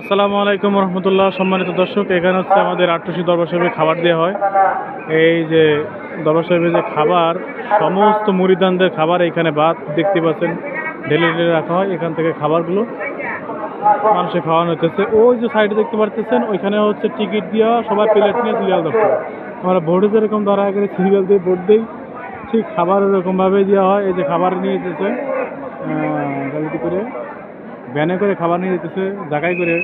আসসালামু আলাইকুম রহমতুল্লাহ, সম্মানিত দর্শক, এখানে হচ্ছে আমাদের আটটুসি দরবার সাহেবে খাবার দেওয়া হয়। এই যে দরবার সাহেবে যে খাবার, সমস্ত মুড়িদানদের খাবার এখানে ভাত দেখতে পাচ্ছেন ঢেলে ঢেলে রাখা হয়, এখান থেকে খাবারগুলো মানুষে খাওয়ানো হতেছে ওই যে সাইডে দেখতে পারতেছেন, ওইখানে হচ্ছে টিকিট দেওয়া সবাই প্লেট নিয়ে সিরিয়াল ধরছে আমরা ভোটে যেরকম ধরা করে সিরিয়াল দিয়ে ভোট দিই, ঠিক খাবার ওরকমভাবে দেওয়া হয়, এই যে খাবার নিয়ে করে ভ্যানে করে খাবার নিয়ে যেতেছে জায়গায় করে,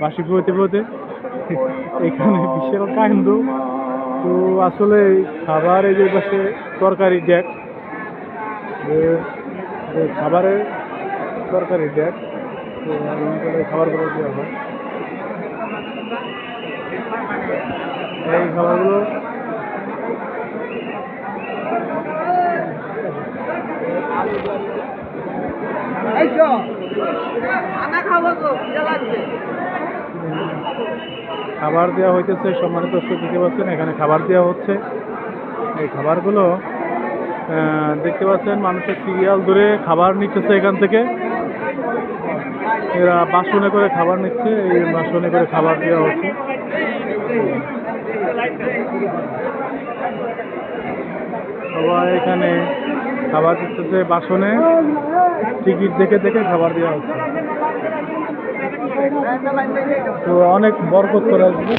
বাসি পোতে পোতে এখানে বিশাল কাণ্ড। তো আসলে খাবার এই যে পাশে তরকারি ডেক খাবারের তরকারি ডেক তো খাবারগুলো দেওয়া হয় এই খাবারগুলো এই তো খানা খাব তো খিদে লাগবে খাবার দেওয়া হইতেছে, সম্মানিত দেখতে পাচ্ছেন, এখানে খাবার দেওয়া হচ্ছে। এই খাবারগুলো দেখতে পাচ্ছেন, মানুষের সিরিয়াল ধরে খাবার নিচ্ছে এখান থেকে। এরা বাসনে করে খাবার নিচ্ছে, এই বাসনে করে খাবার দেওয়া হচ্ছে। সবাই এখানে খাবার দিতেছে বাসনে। টিকিট দেখে দেখে খাবার দেওয়া হচ্ছে। তো অনেক বরকত করে আসবে।